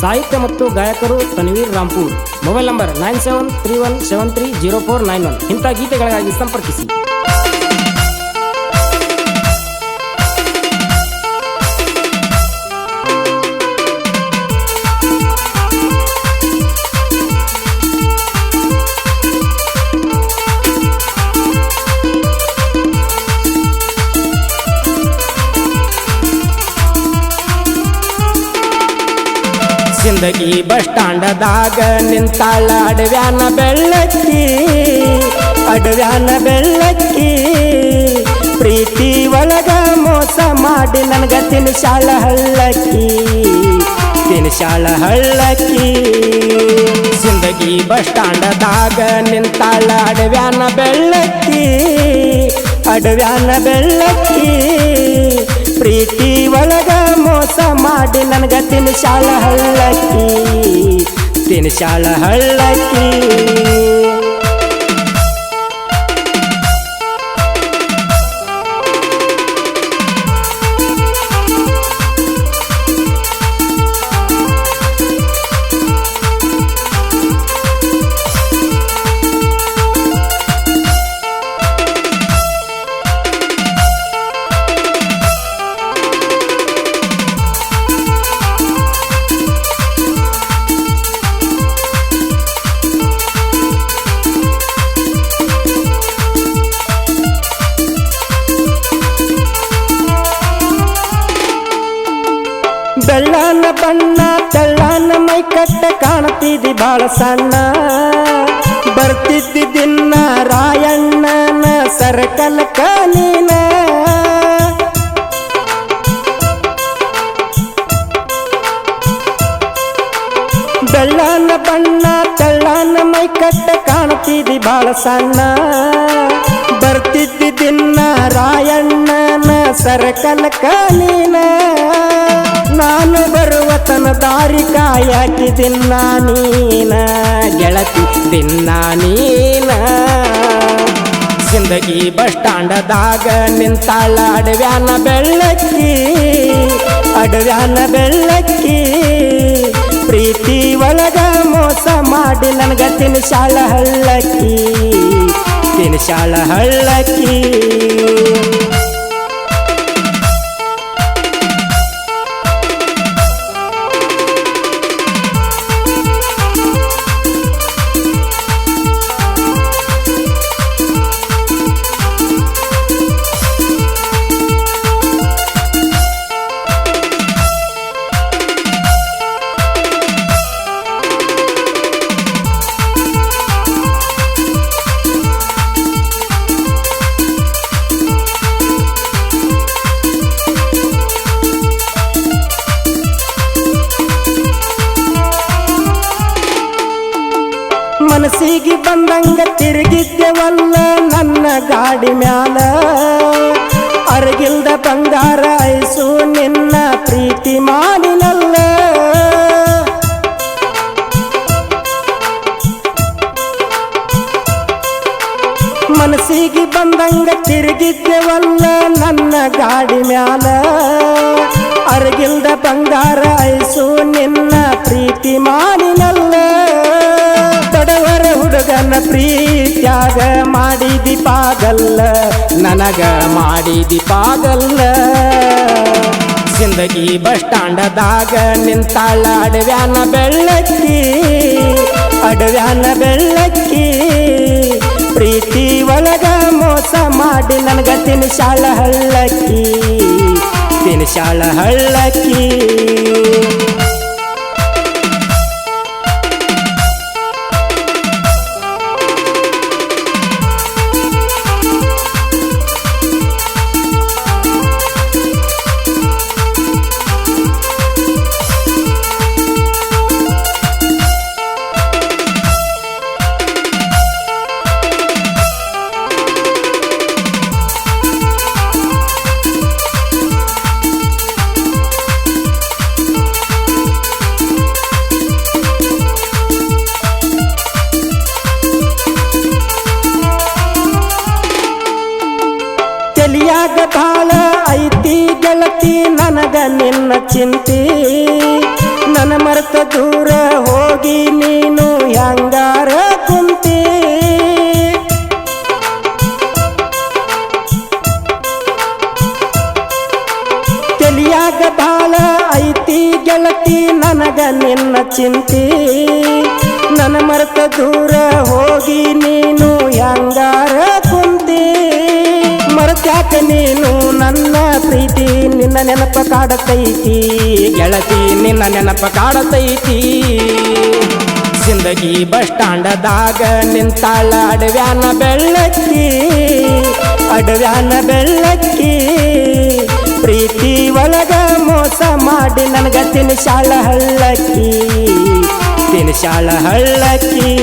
ಸಾಹಿತ್ಯ ಮತ್ತು ಗಾಯಕರು Tanveer Rampur mobile number nine seven three one seven three zero four nine one. ಇಂಥ ಗೀತೆಗಳಿಗಾಗಿ ಸಂಪರ್ಕಿಸಿ. ಜಿಂದಗಿ ಬಸ್ ಸ್ಟಾಂಡದಾಗ ನಿಂತಾಳ ಅಡವ್ಯಾನ ಬೆಳ್ಳಕ್ಕಿ ಅಡವ್ಯಾನ ಬೆಳ್ಳಕ್ಕಿ. ಪ್ರೀತಿ ಒಳಗ ಮೋಸ ಮಾಡಿ ನನಗ ತಿನ್ಸಾಳ ಹಳ್ಳಕ್ಕಿ ತಿನ್ಸಾಳ ಹಳ್ಳಕ್ಕಿ. ಜಿಂದಗಿ ಬಸ್ ಸ್ಟಾಂಡದಾಗ ನಿಂತಾಳ ಅಡವ್ಯಾನ ಬೆಳ್ಳಕ್ಕಿ ಅಡವ್ಯಾನ ಬೆಳ್ಳಕ್ಕಿ. ಪ್ರೀತಿ ಒಳಗ ಮಾಡಿ ನನಗ ತಿನ್ಸಾಳ ಹಳ್ಳಕ್ಕಿ ತಿನ್ಸಾಳ ಹಳ್ಳಕ್ಕಿ. ಬೆಳ್ಳನ ಬಣ್ಣ, ತೆಳ್ಳನ ಮೈ ಕಟ್ಟ ಕಾಣ್ತಿದ್ದಿ ಬಾಳ ಸಣ್ಣ. ಬರ್ತಿದ್ದಿ ದಿನ ರಾಯಣ್ಣನ ಸರಕಲ ಕಾಲಿನ ಬೆಳ್ಳನ ಬಣ್ಣ, ತೆಳ್ಳನ ಮೈ ಕಟ್ಟ ಕಾಣ್ತಿದ್ದಿ ಬಾಳ ಸಣ್ಣ. ಬರ್ತಿದ್ದಿ ದಿನ ರಾಯಣ್ಣನ ಸರಕಲ ನೀನ. ನಾನು ಬರುವ ತನ ದಾರಿ ಕಾಯಾಕಿ ತಿನ್ನ ನೀನ, ಗೆಳತಿ ತಿನ್ನ ನೀನ. ಜಿಂದಗಿ ಬಸ್ ಸ್ಟ್ಯಾಂಡದಾಗ ನಿಂತಾಳ ಅಡವ್ಯಾನ ಬೆಳ್ಳಕ್ಕಿ ಅಡವ್ಯಾನ ಬೆಳ್ಳಕ್ಕಿ. ಪ್ರೀತಿ ಒಳಗ ಮೋಸ ಮಾಡಿ ನನಗ ತಿನ್ಸಾಳ ಹಳ್ಳಕ್ಕಿ ತಿನ್ಸಾಳ ಹಳ್ಳಕ್ಕಿ. ಬಂದಂಗ ತಿರುಗಿದ್ದೆವಲ್ಲ ನನ್ನ ಗಾಡಿ ಮ್ಯಾಲ ಅರಗಿಲ್ದ ಬಂಗಾರ ಐಸು ನಿನ್ನ ಪ್ರೀತಿ ಮಾಡಿನಲ್ಲ ಮನಸ್ಸಿಗೆ ಬಂದಂಗ ತಿರುಗಿದ್ದೆವಲ್ಲ ನನ್ನ ಗಾಡಿ ಮ್ಯಾಲ ಅರಗಿಲ್ದ ಬಂಗಾರ ಐಸು ನಿನ್ನ ಪ್ರೀತಿ ಮಾಡಿನಲ್ಲ ತಡವರ ಹುಡುಗನ ಪ್ರೀತ್ಯಾಗ ಮಾಡಿದಿ ಪಾಗಲ್ಲ, ನನಗ ಮಾಡಿದಿ ಪಾಗಲ್ಲ. ಜಿಂದಗಿ ಬಸ್ ಸ್ಟ್ಯಾಂಡದಾಗ ನಿಂತಾಳ ಅಡವ್ಯಾನ ಬೆಳ್ಳಕ್ಕಿ ಅಡವ್ಯಾನ ಬೆಳ್ಳಕ್ಕಿ. ಪ್ರೀತಿ ಒಳಗ ಮೋಸ ಮಾಡಿ ನನಗ ತಿನ್ಸಾಳ ಹಳ್ಳಕ್ಕಿ ತಿನ್ಸಾಳ ಹಳ್ಳಕ್ಕಿ. ನಿನ್ನ ಚಿಂತಿ. ನನ್ನ ಮರ್ತ ದೂರ ಹೋಗಿ ನೀನು ಹೆಂಗಾರ ಕುಂತಿ? ತಲಿಯಾಗ ಬಾಳ ಐತಿ ಗೆಳತಿ, ನನಗ ನಿನ್ನ ಚಿಂತಿ. ನನ್ನ ಮರ್ತ ದೂರ ಹೋಗಿ ನೀನು ಹೆಂಗಾರ ಕುಂತಿ? ಮರೆತ್ಯಾಕ ನೀನು ನನ್ನ ನಿನ್ನ ನೆನಪ ಕಾಡತೈತಿ. ಗೆಳತಿ, ನಿನ್ನ ನೆನಪ ಕಾಡತೈತಿ. ಜಿಂದಗಿ ಬಸ್ ಸ್ಟ್ಯಾಂಡದಾಗ ನಿಂತಾಳ ಅಡವ್ಯಾನ ಬೆಳ್ಳಕ್ಕಿ ಅಡವ್ಯಾನ ಬೆಳ್ಳಕ್ಕಿ. ಪ್ರೀತಿ ಒಳಗ ಮೋಸ ಮಾಡಿ ನನಗ ತಿನ್ಸಾಳ ಹಳ್ಳಕ್ಕಿ. ಶಾಲ ಹಳ್ಳಕ್ಕಿ.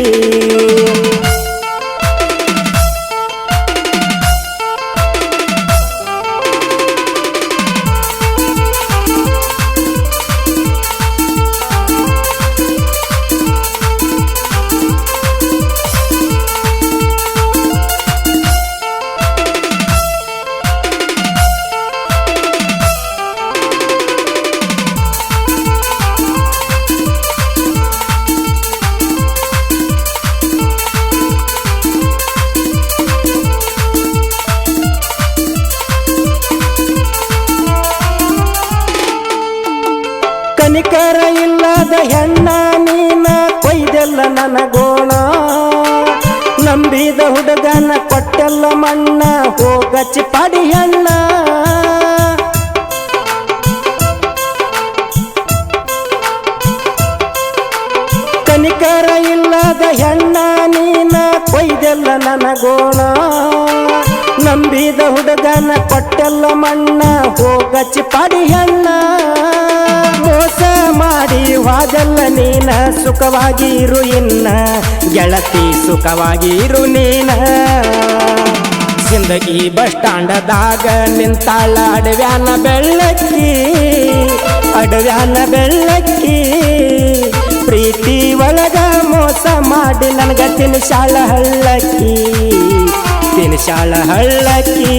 ಕನಿಕರ ಇಲ್ಲದ ಹೆಣ್ಣ ನೀನ ಕೊಯ್ದೆಲ್ಲ ನನಗೋಣ. ನಂಬಿದ ಹುಡುಗನ ಕೊಟ್ಟೆಲ್ಲ ಮಣ್ಣ ಹೋಗಚ್ಚಿ ಪಡಿ ಹೆಣ್ಣ ಕನಿಕರ ಇಲ್ಲದ ಹೆಣ್ಣ ನೀನ ಕೊಯ್ದೆಲ್ಲ ನನಗೋಣ. ನಂಬಿದ ಹುಡುಗನ ಕೊಟ್ಟೆಲ್ಲ ಮಣ್ಣ ಹೋಗಚ್ಚಿ ಪಡಿ ಹೆಣ್ಣ ಮೋಸ ಮಾಡಿ ವಾದಲ್ಲ ನೀನ ಸುಖವಾಗಿ ಇರು ಇನ್ನ. ಗೆಳತಿ ಸುಖವಾಗಿ ಇರು ನೀನ. ಜಿಂದಗಿ ಬಸ್ ಸ್ಟ್ಯಾಂಡದಾಗ ನಿಂತಾಳ ಅಡವ್ಯಾನ ಬೆಳ್ಳಕ್ಕಿ ಅಡವ್ಯಾನ ಬೆಳ್ಳಕ್ಕಿ. ಪ್ರೀತಿ ಒಳಗ ಮೋಸ ಮಾಡಿ ನನಗ ತಿನ್ಸಾಳ ಹಳ್ಳಕ್ಕಿ ತಿನ್ಸಾಳ ಹಳ್ಳಕ್ಕಿ.